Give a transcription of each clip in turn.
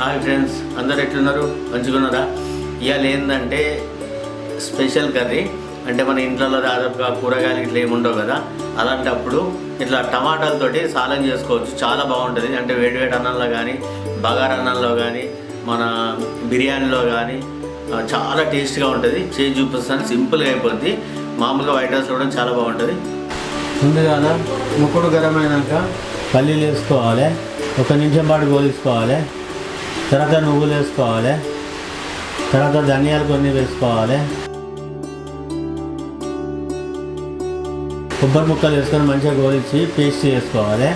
Hi friends అందరు ఎట్లున్నారు? మంచిగున్నారా? ఇవాళ ఏంటంటే స్పెషల్ కర్రీ. అంటే మన ఇంట్లో దాదాపుగా కూరగాయలు ఇట్లా ఏమి ఉండవు కదా. అలాంటప్పుడు ఇట్లా టమాటాలతోటి సాలం చేసుకోవచ్చు. చాలా బాగుంటుంది. అంటే వేడి వేడి అన్నంలో కానీ బగారా అన్నంలో కానీ మన బిర్యానీలో కానీ చాలా టేస్ట్గా ఉంటుంది. చేసి చూపిస్తాను. సింపుల్గా అయిపోద్ది. మామూలుగా వైట్ రైస్ కూడా చాలా బాగుంటుంది. ముందుగా ముక్కుడు గరం అయినాక పల్లీలు వేసుకోవాలి. ఒక నిమిషం పాటు గోలుసుకోవాలి తర్వాత నువ్వులు వేసుకోవాలి. తర్వాత ధనియాలు కొన్ని వేసుకోవాలి. కొబ్బరి ముక్కలు వేసుకొని మంచిగా గోలించి పేస్ట్ చేసుకోవాలి.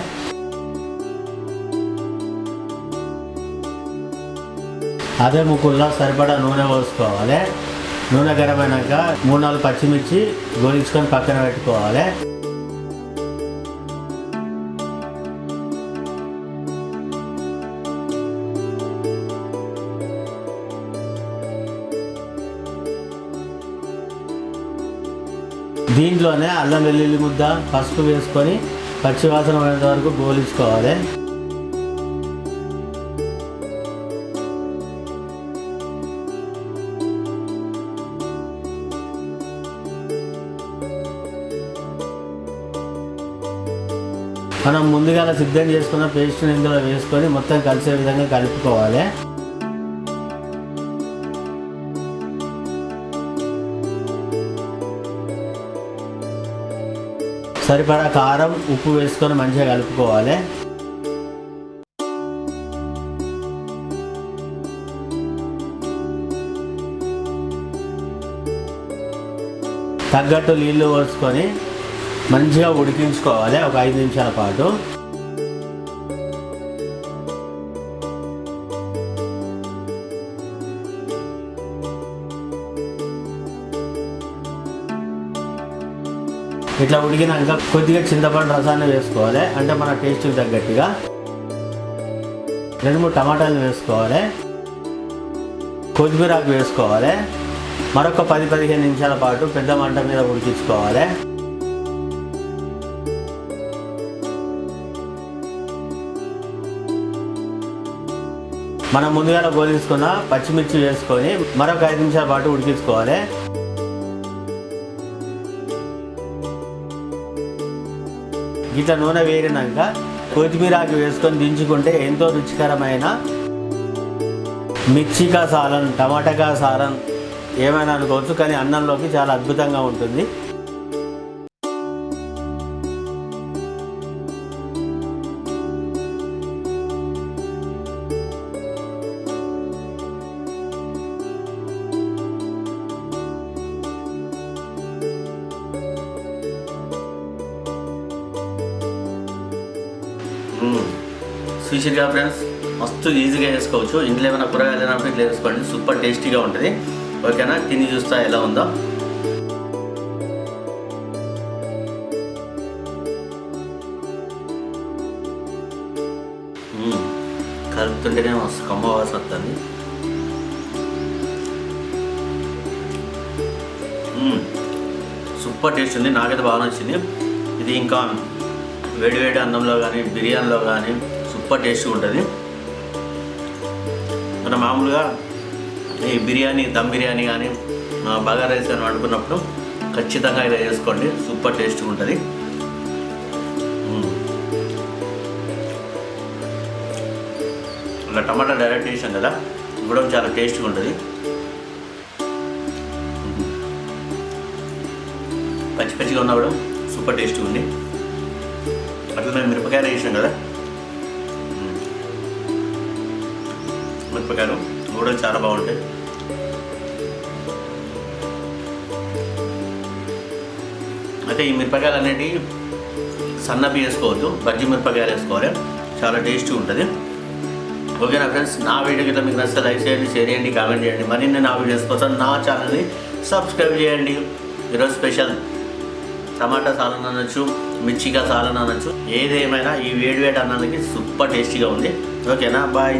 అదే ముక్కుల్లో సరిపడా నూనె పోసుకోవాలి. నూనె గరం అయినాక మూడు నాలుగు పచ్చిమిర్చి గోలించుకొని పక్కన పెట్టుకోవాలి. దీంట్లోనే అల్లం వెల్లుల్లి ముద్ద పసుపు వేసుకొని పచ్చివాసన పోయేంత వరకు గోలించుకోవాలి. మనం ముందుగా సిద్ధం చేసుకున్న పేస్ట్ని ఇందులో వేసుకొని మొత్తం కలిసే విధంగా కలుపుకోవాలి. సరిపడా కారం ఉప్పు వేసుకొని మంచిగా కలుపుకోవాలి. తగ్గట్టు నీళ్ళు పోసుకొని మంచిగా ఉడికించుకోవాలి ఒక ఐదు నిమిషాల పాటు. ఇట్లా ఉడికినాక కొద్దిగా చింతపండు రసాన్ని వేసుకోవాలి. అంటే మన టేస్ట్కి తగ్గట్టుగా. రెండు మూడు టమాటాలు వేసుకోవాలి. కొత్తిమీర ఆకు వేసుకోవాలి. మరొక పది పదిహేను నిమిషాల పాటు పెద్ద మంట మీద ఉడికించుకోవాలి. మనం ముందుగా గోలించుకున్న పచ్చిమిర్చి వేసుకొని మరొక ఐదు నిమిషాల పాటు ఉడికించుకోవాలి. ఇట్లా నూనె వేరినాక కొత్తిమీరాకు వేసుకొని దించుకుంటే ఎంతో రుచికరమైన మిర్చికా సారన్ టమాటాకా సారన్ ఏమైనా అనుకోవచ్చు కానీ అన్నంలోకి చాలా అద్భుతంగా ఉంటుంది. స్వీషిగా ఫ్రెండ్స్. మస్తు ఈజీగా వేసుకోవచ్చు ఇంట్లో ఏమైనా కూరగాయలు అయినప్పుడు ఇట్లా వేసుకోండి సూపర్ టేస్టీగా ఉంటుంది. ఓకేనా? తిని చూస్తా ఎలా ఉందో. కలుపుతుంటేనే మస్తు కమ్మ వాసన వస్తుంది. సూపర్ టేస్ట్ ఉంది. నాకైతే బాగా నచ్చింది. ఇది ఇంకా వేడి వేడి అన్నంలో కానీ బిర్యానీలో కానీ సూపర్ టేస్ట్గా ఉంటుంది. మన మామూలుగా ఈ బిర్యానీ దమ్ బిర్యానీ కానీ బగా రైస్ అని వండుకున్నప్పుడు ఖచ్చితంగా ఇలా చేసుకోండి. సూపర్ టేస్ట్గా ఉంటుంది. ఇంకా ఇలా టమాటా డైరెక్ట్ వేసాం కదా కూడా చాలా టేస్ట్గా ఉంటుంది. పచ్చి పచ్చిగా ఉన్నా కూడా సూపర్ టేస్ట్గా ఉంది. అట్లా మిరపకాయలు వేసాం కదా మిరపకాయలు కూడా చాలా బాగుంటాయి అయితే ఈ మిరపకాయలు అనేటివి సన్నపి వేసుకోవద్దు బజ్జి మిరపకాయలు వేసుకోవాలి. చాలా టేస్టీ ఉంటుంది. ఓకేనా ఫ్రెండ్స్? నా వీడియో గిట్లా మీకు నచ్చితే లైక్ చేయండి షేర్ చేయండి కామెంట్ చేయండి. మరిన్ని నా వీడియోస్ కోసం నా ఛానల్ని సబ్స్క్రైబ్ చేయండి. ఈరోజు స్పెషల్ టమాటా సాలన్ అనొచ్చు మిర్చిగా సాలన్ అనొచ్చు ఏదేమైనా ఈ వేడి వేడి అన్నానికి సూపర్ టేస్టీగా ఉంది. ఓకేనా? బాయ్.